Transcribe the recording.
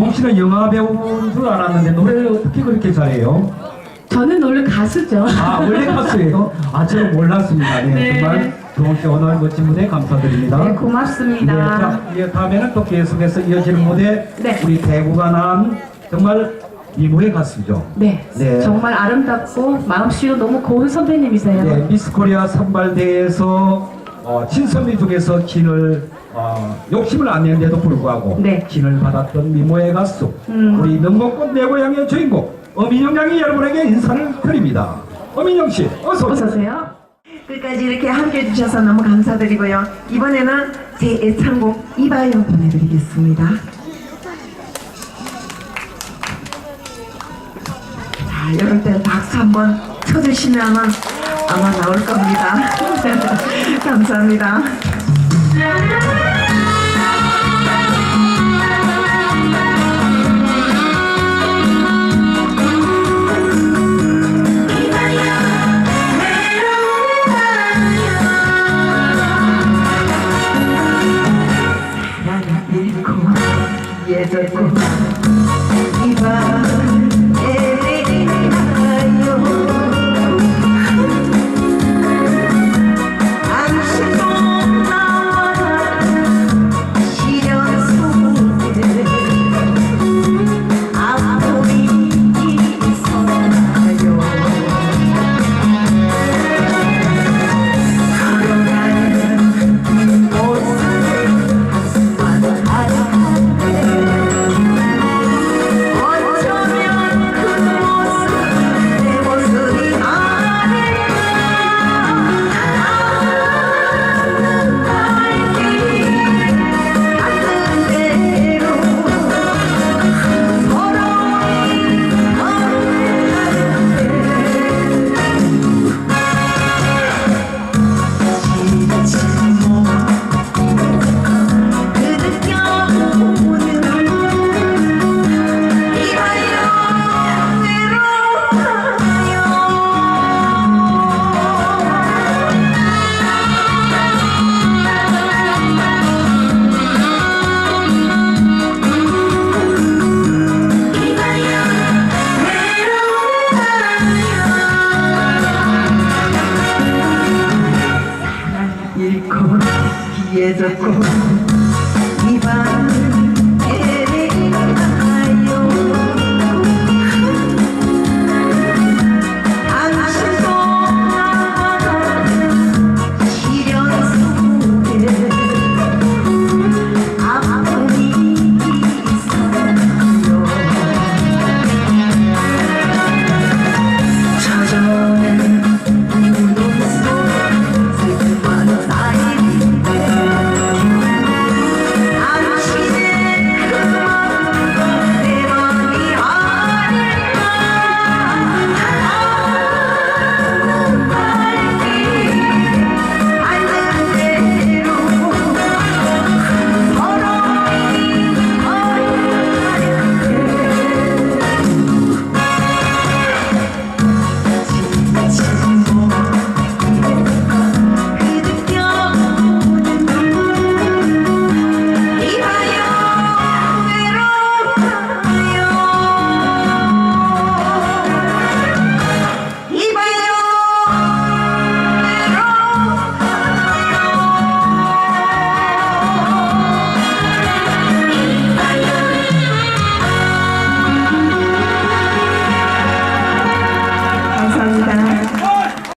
동욱 씨는 영화 배우인 줄 알았는데 노래를 어떻게 그렇게 잘해요? 저는 원래 가수죠. 아 원래 가수예요? 아 제가 몰랐습니다. 네, 네. 정말 동욱 씨 오늘 멋진 무대 감사드립니다. 네, 고맙습니다. 네, 자, 이 다음에는 또 계속해서 이어지는 무대 네. 우리 대구가 난 정말 미모의 가수죠. 네, 네. 정말 아름답고 마음씨도 너무 고운 선배님이세요. 네, 미스 코리아 선발대회에서 어, 친선미 중에서 진을 어, 욕심을 안 냈는데도 불구하고 네. 진을 받았던 미모의 가수 음. 우리 능곡꽃 내 고향의 주인공 어민영 양이 여러분에게 인사를 드립니다. 어민영 씨 어서 오세요. 어서 오세요. 끝까지 이렇게 함께 해 주셔서 너무 감사드리고요. 이번에는 제 애창곡 이봐요 보내드리겠습니다. 자, 이럴 때 박수 한번 쳐주시면 아마 나올 겁니다. 감사합니다. 사 継続を。